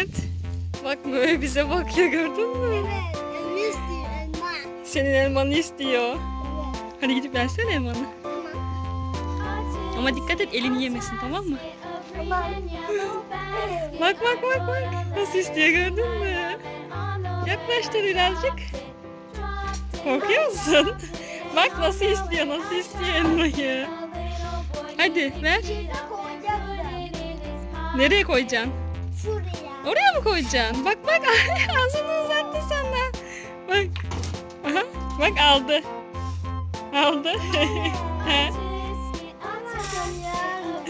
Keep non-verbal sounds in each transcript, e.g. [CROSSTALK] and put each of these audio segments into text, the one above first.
Mert. Bak Möğe bize bakıyor gördün mü? Evet. Elma istiyor elma. Senin elmanı istiyor. Evet. Hadi gidip versene elmanı. Tamam. Ama dikkat et elini yemesin tamam mı? Tamam. Bak bak bak bak. Nasıl istiyor gördün mü? Yaklaştır birazcık. Korkuyor musun? bak nasıl istiyor nasıl istiyor elmayı. Hadi ver. Nereye koyacaksın? Şuraya. Oraya mı koyacaksın? Bak bak [LAUGHS] ağzını uzattı sana. Bak. Aha, bak aldı. Aldı. [LAUGHS]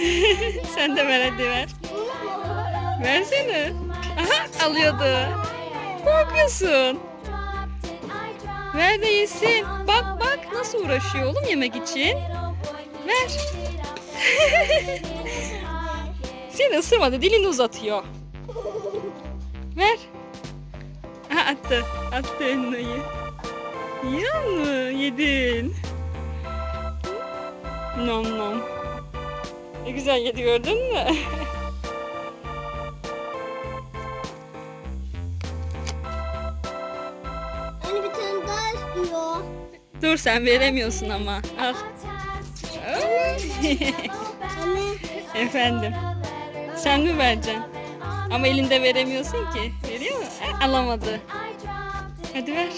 [LAUGHS] Sen de ver hadi ver. Versene. Aha alıyordu. Korkuyorsun. Ver de yesin. Bak bak nasıl uğraşıyor oğlum yemek için. Ver. Seni ısırmadı dilini uzatıyor. Ver. Aha attı. Attı elmayı. Yiyor mu? Yedin. Nom nom. Ne güzel yedi gördün mü? [LAUGHS] Anne bir tane daha istiyor. Dur sen veremiyorsun ama. Al. [LAUGHS] Efendim. Sen mi vereceksin? Ama elinde veremiyorsun ki. Veriyor mu? Eh, alamadı. Hadi ver.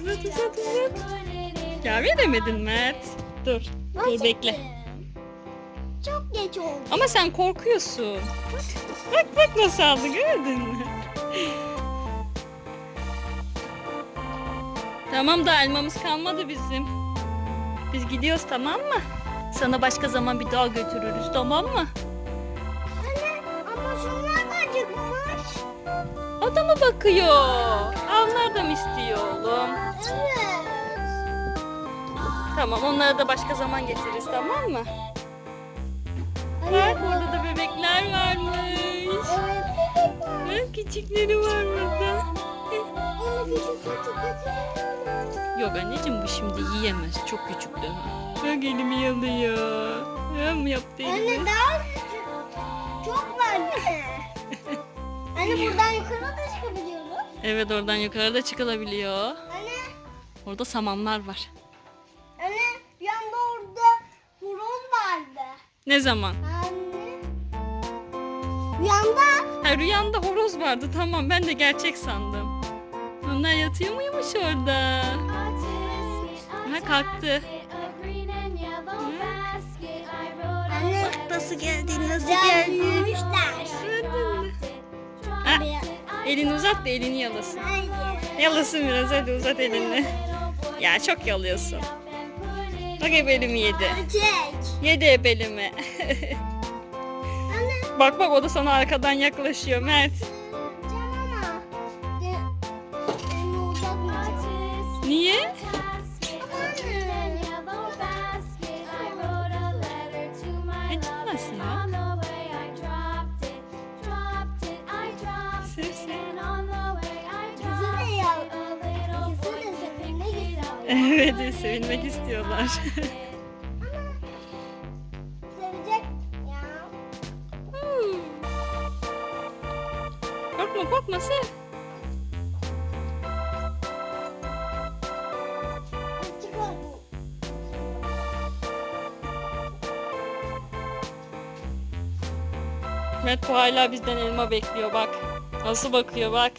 Uzat uzat uzat. Ya veremedin Mert. Dur. Dur bekle. Çok geç oldu. Ama sen korkuyorsun. Bak, bak nasıl aldı gördün mü? Tamam da elmamız kalmadı bizim. Biz gidiyoruz tamam mı? Sana başka zaman bir daha götürürüz tamam mı? Anne ama şunlar da acıkmış. O da mı bakıyor? Onlar da mı istiyor oğlum? Evet. Tamam onları da başka zaman getiririz tamam mı? Bak burada da bebekler varmış. Evet. Bak küçükleri var burada. Onu küçük küçük küçük. Yok anneciğim bu şimdi yiyemez. Çok küçük daha. Bak elimi yalıyor. Ya mı yaptı elimi? Anne daha küçük. Çok var mi? [LAUGHS] Anne buradan yukarı da çıkabiliyoruz. Evet oradan yukarıda çıkılabiliyor. Anne, Orada samanlar var. anne bir anda orada horoz vardı. Ne zaman? Anne. Anda Ha, rüyanda horoz vardı tamam ben de gerçek sandım. Onlar yatıyor muymuş orada? Ha kalktı. Anne. Nasıl geldin nasıl büyümüşler. Ha, elini uzat da elini yalasın. Hayır. Yalasın biraz hadi uzat elini. Ya çok yalıyorsun. Bak hep elimi yedi. Yedi hep elimi. [LAUGHS] Anne. bak bak o da sana arkadan yaklaşıyor Mert. Niye? Evet sevinmek istiyorlar. Sevecek ya. korkma korkma sev. Bu hala bizden elma bekliyor bak. Nasıl bakıyor bak.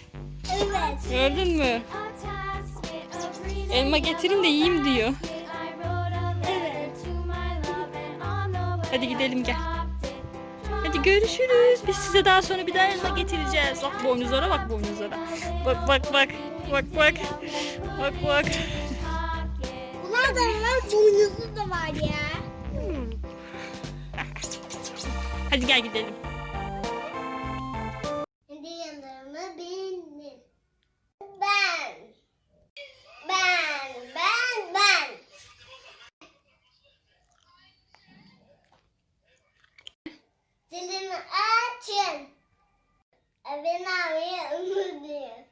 Evet. Gördün mü? Elma getirin de yiyeyim diyor. Evet. Hadi gidelim gel. Hadi görüşürüz. Biz size daha sonra bir daha elma getireceğiz. Bak boynuzlara bak boynuzlara. Bak bak bak. Bak bak. Bak bak. Bunlar da var boynuzlu da var ya. Hadi gel gidelim. Kendi yanlarıma bindim. Ben. açın. Ben abi unutmayın.